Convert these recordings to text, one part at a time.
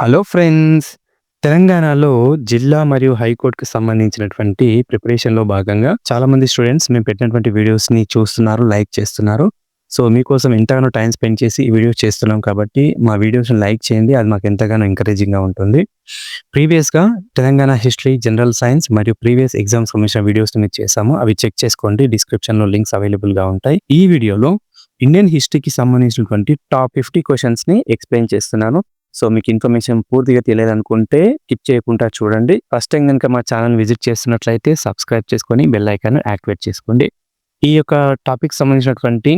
Hello friends తెలంగాణలో జిల్లా మరియు హైకోర్టుకు సంబంధించినటువంటి ప్రిపరేషన్‌లో భాగంగా చాలామంది స్టూడెంట్స్ మేము పెట్టినటువంటి వీడియోస్‌ని చూస్తున్నారు, లైక్ చేస్తున్నారు. సో, మీకోసం ఎంతగానో టైం స్పెండ్ చేసి ఈ వీడియోస్ చేస్తున్నాం కాబట్టి మా వీడియోస్‌ని లైక్ చేయండి. అది మాకు ఎంతగానో ఎంకరేజింగ్‌గా ఉంటుంది. ప్రీవియస్‌గా తెలంగాణ హిస్టరీ, జనరల్ సైన్స్ మరియు ప్రీవియస్ ఎగ్జామ్స్ సంబంధించిన వీడియోస్‌ని మేము చేసాము. అవి చెక్ చేసుకోండి. డిస్క్రిప్షన్‌లో లింక్స్ అవైలబుల్‌గా ఉంటాయి. ఈ వీడియోలో ఇండియన్ హిస్టరీకి సంబంధించినటువంటి టాప్ ఫిఫ్టీ క్వశ్చన్స్ని ఎక్స్‌ప్లెయిన్ చేస్తున్నాను. సో, మీకు ఇన్ఫర్మేషన్ పూర్తిగా తెలియాలనుకుంటే స్కిప్ చేయకుండా చూడండి. ఫస్ట్ టైం గనుక మా ఛానల్ విజిట్ చేస్తున్నట్లయితే సబ్స్క్రైబ్ చేసుకొని బెల్ ఐకాన్ యాక్టివేట్ చేసుకోండి. ఈ యొక్క టాపిక్ సంబంధించినటువంటి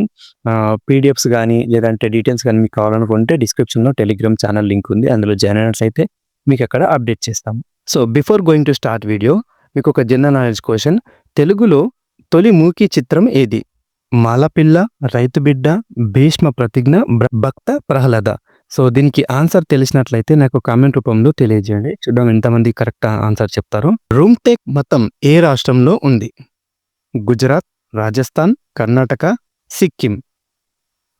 పీడిఎఫ్స్ కానీ లేదంటే డీటెయిల్స్ కానీ మీకు కావాలనుకుంటే డిస్క్రిప్షన్‌లో టెలిగ్రామ్ ఛానల్ లింక్ ఉంది. అందులో జాయిన్ అయినట్లయితే మీకు అక్కడ అప్డేట్ చేస్తాము. So, before going to start video మీకు ఒక జనరల్ నాలెడ్జ్ క్వశ్చన్ తెలుగులో తొలి మూకీ చిత్రం ఏది? మాలపిల్ల, రైతు బిడ్డ, భీష్మ ప్రతిజ్ఞ, భక్త ప్రహ్లాద. సో, దీనికి ఆన్సర్ తెలిసినట్లయితే నాకు కామెంట్ రూపంలో తెలియజేయండి. చూద్దాం ఎంతమంది కరెక్ట్ ఆన్సర్ చెప్తారు రూమ్‌టెక్ మతం ఏ రాష్ట్రంలో ఉంది? గుజరాత్, రాజస్థాన్, కర్ణాటక, సిక్కిం.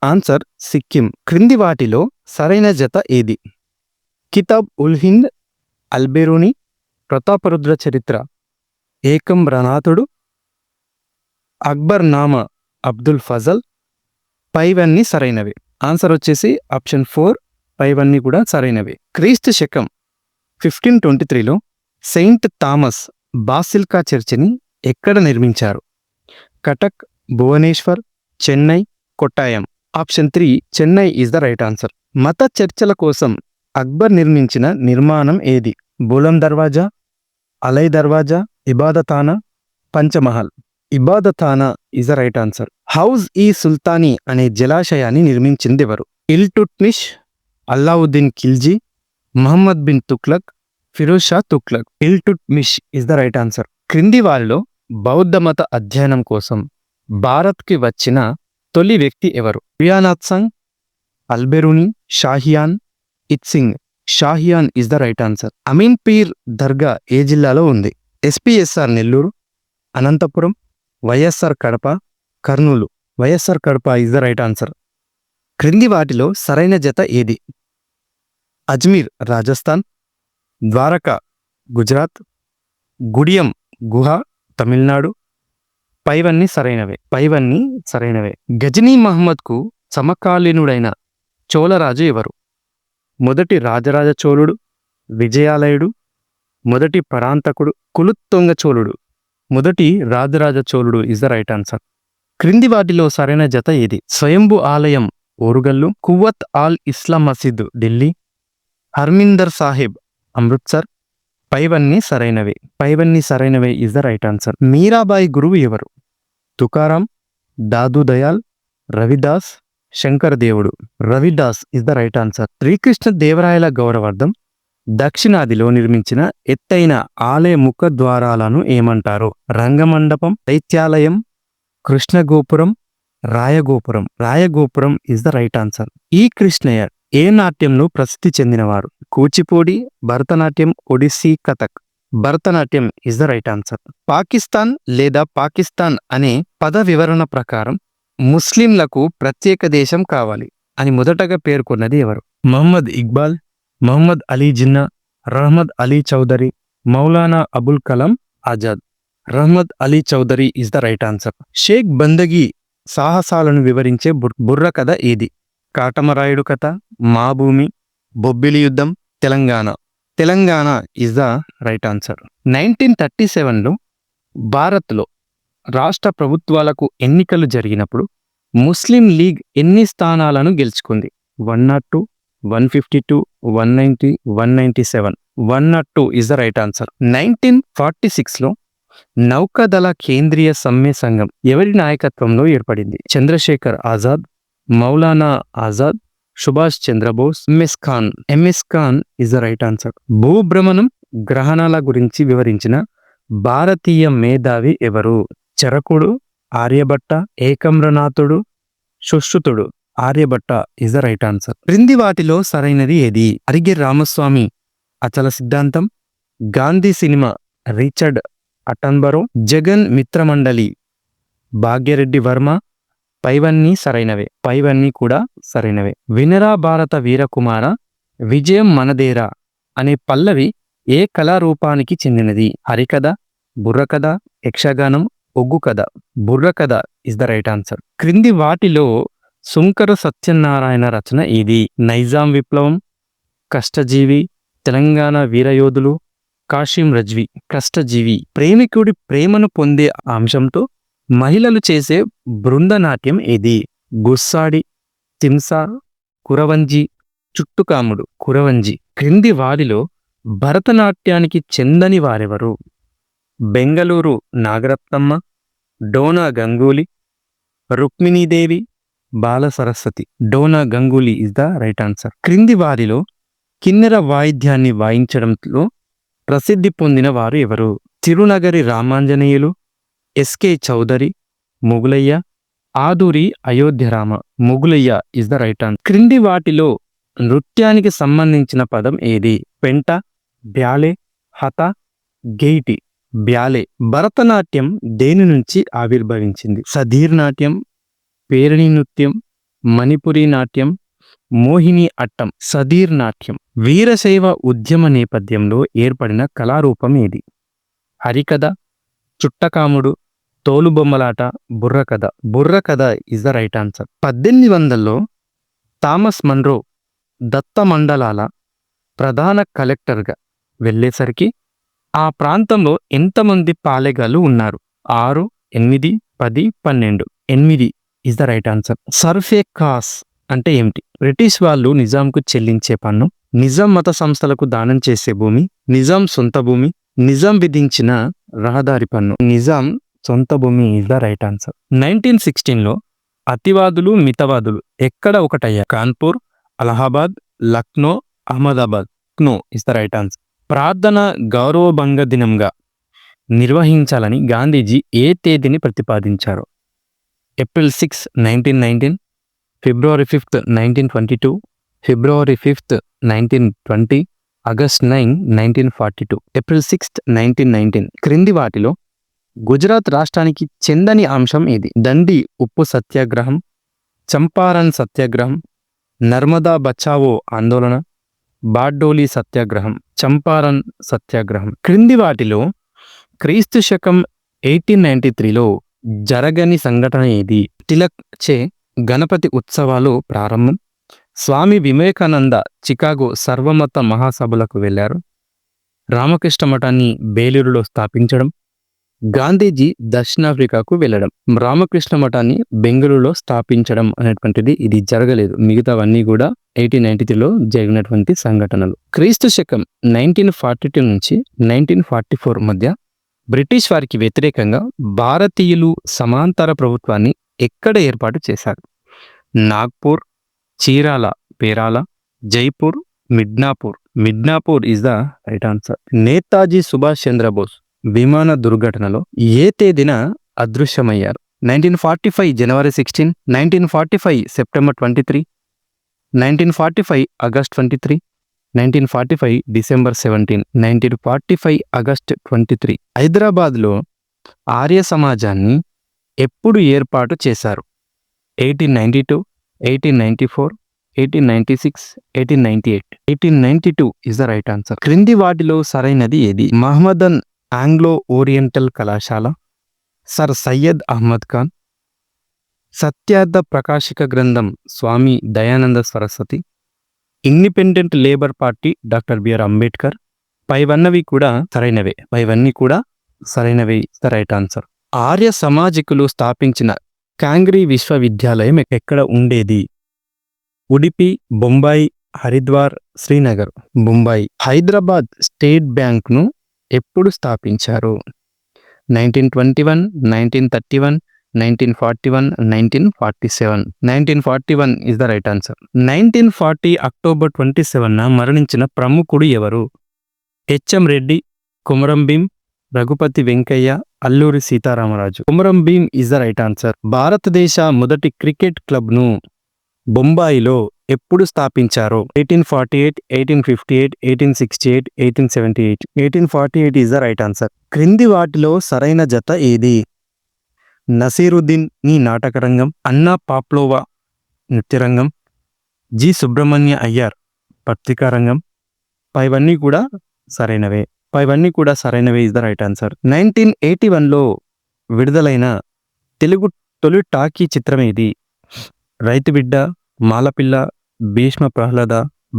ఆన్సర్ సిక్కిం. క్రింది వాటిలో సరైన జత ఏది? కితాబ్ ఉల్ హింద్, అల్బెరూని, ప్రతాపరుద్ర చరిత్ర, ఏకం రనాథుడు అక్బర్ నామా అబ్దుల్ ఫజల్ పైవన్నీ సరైనవి. ఆన్సర్ వచ్చేసి ఆప్షన్ 4 పైవన్నీ కూడా సరైనవి. క్రీస్తు శకం 1523లో సెయింట్ థామస్ బాసిల్కా చర్చిని ఎక్కడ నిర్మించారు? Cuttack, Bhubaneswar, Chennai, Kottayam. Option three Chennai is the right answer. మత చర్చల కోసం అక్బర్ నిర్మించిన నిర్మాణం ఏది? Buland Darwaza, Alai Darwaza, Ibadatkhana, Panchmahal. Ibadatkhana is the right answer. Hauz e Sultani అనే జలాశయాన్ని నిర్మించిందెవరు? Iltutmish, Alauddin Khilji, Muhammad bin Tughlaq Firoz Shah Tughlaq Iltutmish is the right answer. క్రింది వాళ్ళు బౌద్ధ మత అధ్యయనం కోసం భారత్‌కి వచ్చిన తొలి వ్యక్తి ఎవరు? రియానాథ్ సంగ్, Alberuni, Fahien, Itsing. Fahien is the right answer. Ameen Peer Dargah ఏ జిల్లాలో ఉంది? SPSR Nellore, Anantapuram, YSR Kadapa, Kurnool. YSR Kadapa is the right answer. క్రింది వాటిలో సరైన జత ఏది? అజ్మీర్ రాజస్థాన్, ద్వారకా గుజరాత్, గుడియం గుహ తమిళనాడు. పైవన్నీ సరైనవే. పైవన్నీ సరైనవే. గజనీ మహమ్మద్‌కు సమకాలీనుడైన చోళరాజు ఎవరు? మొదటి రాజరాజ చోళుడు, విజయాలయుడు, మొదటి పరాంతకుడు, కులుత్తొంగ చోళుడు. మొదటి రాజరాజ చోళుడు ఇస్ ద రైట్ ఆన్సర్. క్రింది వాటిలో సరైన జత ఏది? స్వయంభు ఆలయం ఓరుగల్లు, కువ్వత్ ఆల్ ఇస్లాం మసీద్ ఢిల్లీ, హర్మిందర్ సాహిబ్ అమృత్సర్. పైవన్నీ సరైనవే. పైవన్నీ సరైనవే is the right answer. Meerabai గురువు ఎవరు? Tukaram, Dadu Dayal, Ravidas, శంకరదేవుడు. Ravidas is the right answer. Srikrishna దేవరాయల గౌరవార్థం దక్షిణాదిలో నిర్మించిన ఎత్తైన ఆలయ ముఖ ద్వారాలను ఏమంటారు? Rangamandapam, Daityalayam Krishnagopuram, Rayagopuram. Rayagopuram is the right answer. ఈ కృష్ణయ్య ఏ నాట్యంలో ప్రసిద్ధి చెందినవారు? Kuchipudi, Bharatanatyam, Odissi, Kathak. Bharatanatyam is the right answer. Pakistan లేదా పాకిస్తాన్ అనే పద వివరణ ప్రకారం ముస్లింలకు ప్రత్యేక దేశం కావాలి అని మొదటగా పేర్కొన్నది ఎవరు? Muhammad Iqbal, Muhammad Ali Jinnah, Rahmat Ali Chaudhary, Maulana Abul Kalam Azad. Rahmat Ali Chaudhary is the right answer. Sheikh Bandagi సాహసాలను వివరించే బుర్ బుర్ర కథ ఇది కాటమరాయుడు కథ, Maa Bhoomi, Bobbili Yuddham, Telangana. Telangana is the right answer. 1937లో భారత్‌లో రాష్ట్ర ప్రభుత్వాలకు ఎన్నికలు జరిగినప్పుడు ముస్లిం లీగ్ ఎన్ని స్థానాలను గెలుచుకుంది? One naught two one fifty two one ninety one ninety seven one naught two is the right answer. 1946లో నౌకాదళ కేంద్రీయ సమ్మె సంఘం ఎవరి నాయకత్వంలో ఏర్పడింది? Chandrashekhar Azad, Maulana Azad, Subhash Chandrabose, M S Khan. M S Khan is the right answer. భూభ్రమణం, గ్రహణాల గురించి వివరించిన భారతీయ మేధావి ఎవరు? చరకుడు, ఆర్యభట్ట, ఏకమ్రనాథుడు, సుశ్రుతుడు. Aryabhatta is the right answer. క్రింది వాటిలో సరైనది ఏది? అరిగే రామస్వామి అచల సిద్ధాంతం, Gandhi cinema Richard Attenborough, Jagan Mitramandali Bhagyareddy Varma. పైవన్నీ సరైనవే. పైవన్నీ కూడా సరైనవే. వినరా భారత వీరకుమార విజయం మనదేరా అనే పల్లవి ఏ కళారూపానికి చెందినది హరికథ బుర్రకథ యక్షగానం ఒగ్గు కథ బుర్రకథ ఇస్ ద రైట్ ఆన్సర్ క్రింది వాటిలో సుంకర సత్యనారాయణ రచన ఇది నైజాం విప్లవం కష్టజీవి తెలంగాణ వీరయోధులు కాశీం రజ్వి కష్టజీవి ప్రేమికుడి ప్రేమను పొందే అంశంతో మహిళలు చేసే బృందనాట్యం ఇది గుస్సాడి తింసా కురవంజి చుట్టుకాముడు కురవంజి. క్రింది వారిలో భరతనాట్యానికి చెందని వారెవరు? Bengaluru Nagarathnamma Dona Ganguly Rukminidevi Bala Saraswati. Dona Ganguly is the right answer క్రింది వారిలో కిన్నెర వాయిద్యాన్ని వాయించడంలో ప్రసిద్ధి పొందిన వారు ఎవరు? Tirunagari Ramanjaneyulu S K Chowdary Mugulayya Aduri Ayodhyarama. Mugulayya is the right answer క్రింది వాటిలో నృత్యానికి సంబంధించిన పదం ఏది? పెంట బ్యాలే హత గెయిటి. బ్యాలే భరతనాట్యం దేని నుంచి ఆవిర్భవించింది? సధీర్ నాట్యం పేరణి నృత్యం మణిపురి నాట్యం మోహిని అట్టం సధీర్ నాట్యం. వీరశైవ ఉద్యమ నేపథ్యంలో ఏర్పడిన కళారూపం ఏది? హరికథ చుట్టకాముడు తోలుబొమ్మలాట బుర్రకథ. బుర్రకథ ఇస్ ద రైట్ ఆన్సర్. పద్దెనిమిది వందల్లో థామస్ మన్రో దత్త మండలాల ప్రధాన కలెక్టర్గా వెళ్ళేసరికి ఆ ప్రాంతంలో ఎంతమంది పాలెగాళ్ళు ఉన్నారు? ఆరు ఎనిమిది పది పన్నెండు. ఎనిమిది ఇస్ ద రైట్ ఆన్సర్. సర్ఫే కాస్ అంటే ఏమిటి? బ్రిటిష్ వాళ్ళు నిజాంకు చెల్లించే పన్ను నిజాం మత సంస్థలకు దానం చేసే భూమి నిజాం సొంత భూమి నిజాం విధించిన రహదారి పన్ను. నిజాం సొంత భూమి is the right answer nineteen సిక్స్టీన్లో అతివాదులు మితవాదులు ఎక్కడ ఒకటయ్యా Kanpur Allahabad Lucknow Ahmedabad. Lucknow is the right answer ప్రార్థన గౌరవభంగ దినంగా నిర్వహించాలని గాంధీజీ ఏ తేదీని ప్రతిపాదించారు? April six nineteen nineteen February fifth nineteen twenty two February fifth nineteen twenty August nine nineteen forty two April sixth nineteen nineteen. క్రింది వాటిలో గుజరాత్ రాష్ట్రానికి చెందని అంశం ఇది దండి ఉప్పు సత్యాగ్రహం చంపారన్ సత్యాగ్రహం నర్మదా బచావో ఆందోళన బార్డోలి సత్యాగ్రహం చంపారన్ సత్యాగ్రహం. క్రింది వాటిలో క్రీస్తు శకం ఎయిటీన్ నైన్టీ త్రీలో జరగని సంఘటన ఏది? తిలక్ చే గణపతి ఉత్సవాలు ప్రారంభం. స్వామి వివేకానంద చికాగో సర్వమత మహాసభలకు వెళ్ళారు. రామకృష్ణ మఠాన్ని బేలూరులో స్థాపించడం. గాంధీజీ దక్షిణాఫ్రికాకు వెళ్ళడం రామకృష్ణ మఠాన్ని బెంగళూరులో స్థాపించడం అనేటువంటిది ఇది జరగలేదు. మిగతావన్నీ కూడా ఎయిటీన్ నైన్టీ త్రీలో జరిగినటువంటి సంఘటనలు. క్రీస్తు శకం నైన్టీన్ ఫార్టీ టూ నుంచి నైన్టీన్ ఫార్టీ ఫోర్ మధ్య బ్రిటిష్ వారికి వ్యతిరేకంగా భారతీయులు సమాంతర ప్రభుత్వాన్ని ఎక్కడ ఏర్పాటు చేశారు? Nagpur Chirala Perala Jaipur Midnapore. Midnapore is the right answer Netaji Subhash Chandrabose విమాన దుర్ఘటనలో ఏ తేదీన అదృశ్యమయ్యారు? Nineteen forty five January sixteen nineteen forty five September twenty three nineteen forty five August twenty three nineteen forty five December seventeen nineteen forty five August twenty three హైదరాబాద్లో ఆర్య సమాజాన్ని ఎప్పుడు ఏర్పాటు చేశారు? Eighteen ninety two eighteen ninety four eighteen ninety six eighteen ninety eight. Eighteen ninety two is the right answer క్రింది వాటిలో సరైనది ఏది? Mohammedan Anglo oriental కళాశాల సర్ సయ్యద్ అహ్మద్ ఖాన్ సత్యార్థ ప్రకాశిక గ్రంథం Swami Dayananda Saraswati independent labour party doctor BR Ambedkar పైవన్నవి కూడా సరైనవే. పైవన్నీ కూడా సరైనవే ద రైట్ ఆన్సర్ ఆర్య సమాజికులు స్థాపించిన కాంగ్రీ విశ్వవిద్యాలయం ఎక్కడ ఉండేది? ఉడిపి బొంబాయి హరిద్వార్ శ్రీనగర్. బొంబాయి హైదరాబాద్ స్టేట్ బ్యాంక్ను ఎప్పుడు స్థాపించారు? Nineteen twenty one nineteen thirty one nineteen forty one nineteen forty seven. Nineteen forty one is the right answer nineteen forty October twenty సెవెన్న మరణించిన ప్రముఖుడు ఎవరు? HM Reddy Kumaram Bheem Raghupathi Venkaiah Alluri Sitaramaraju. Kumaram Bheem is the right answer భారతదేశ మొదటి cricket క్లబ్ను బొంబాయిలో ఎప్పుడు స్థాపించారో? Eighteen forty eight eighteen fifty eight eighteen sixty eight eighteen seventy eight. Eighteen forty eight is the right answer క్రింది వాటిలో సరైన జత ఏది? నసీరుద్దీన్ నీ నాటకరంగం. అన్నా పాప్లోవా నృత్యరంగం. జి సుబ్రహ్మణ్య అయ్యార్ పత్రికా రంగం పైవన్నీ కూడా సరైనవే. ఇవన్నీ కూడా సరైనవే is the right answer. Nineteen eighty వన్లో విడుదలైన తెలుగు తొలి టాకీ చిత్రం ఏది Raithu Bidda Malapilla Bhishma Prahlada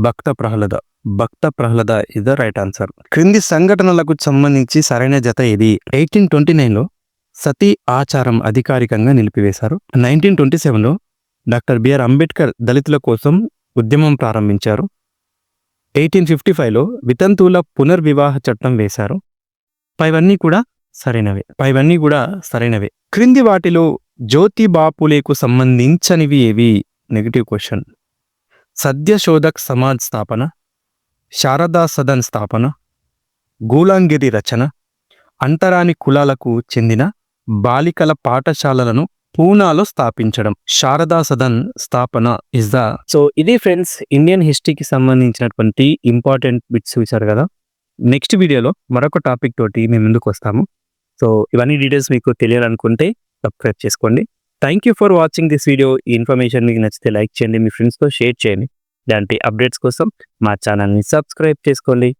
Bhakta Prahlada. Bhakta Prahlada is the right answer. క్రింది సంఘటనలకు సంబంధించి సరైన జత ఏది ఎయిటీన్ ట్వంటీ నైన్లో సతీ ఆచారం అధికారికంగా నిలిపివేశారు. నైన్టీన్ ట్వంటీ సెవెన్లో డాక్టర్ బిఆర్ అంబేద్కర్ దళితుల కోసం ఉద్యమం ప్రారంభించారు. ఎయిటీన్ ఫిఫ్టీ ఫైవ్లో వితంతువుల పునర్వివాహ చట్టం వేశారు. పైవన్నీ కూడా సరైనవే. పైవన్నీ కూడా సరైనవే. క్రింది వాటిలో జ్యోతి బాపులేకు సంబంధించనివి ఏవి? Negative question. సద్యశోధక్ సమాజ్ స్థాపన శారదా సదన్ స్థాపన గూలాంగిరి రచన అంతరాని కులాలకు చెందిన బాలికల పాఠశాలలను పూనాలో స్థాపించడం. శారదా సదన్ స్థాపన ఇస్ ద సో ఇది ఫ్రెండ్స్ ఇండియన్ హిస్టరీకి సంబంధించినటువంటి ఇంపార్టెంట్ బిట్స్ చూశారు కదా. నెక్స్ట్ వీడియోలో మరొక టాపిక్ తోటి మేము ముందుకు వస్తాము. సో ఇవన్నీ డీటెయిల్స్ మీకు తెలియాలనుకుంటే సబ్స్క్రైబ్ చేసుకోండి. Thank you for watching this video ఈ ఇన్ఫర్మేషన్ మీకు నచ్చితే లైక్ చేయండి మీ ఫ్రెండ్స్తో షేర్ చేయండి. ఇలాంటి అప్డేట్స్ కోసం మా ఛానల్ని సబ్స్క్రైబ్ చేసుకోండి.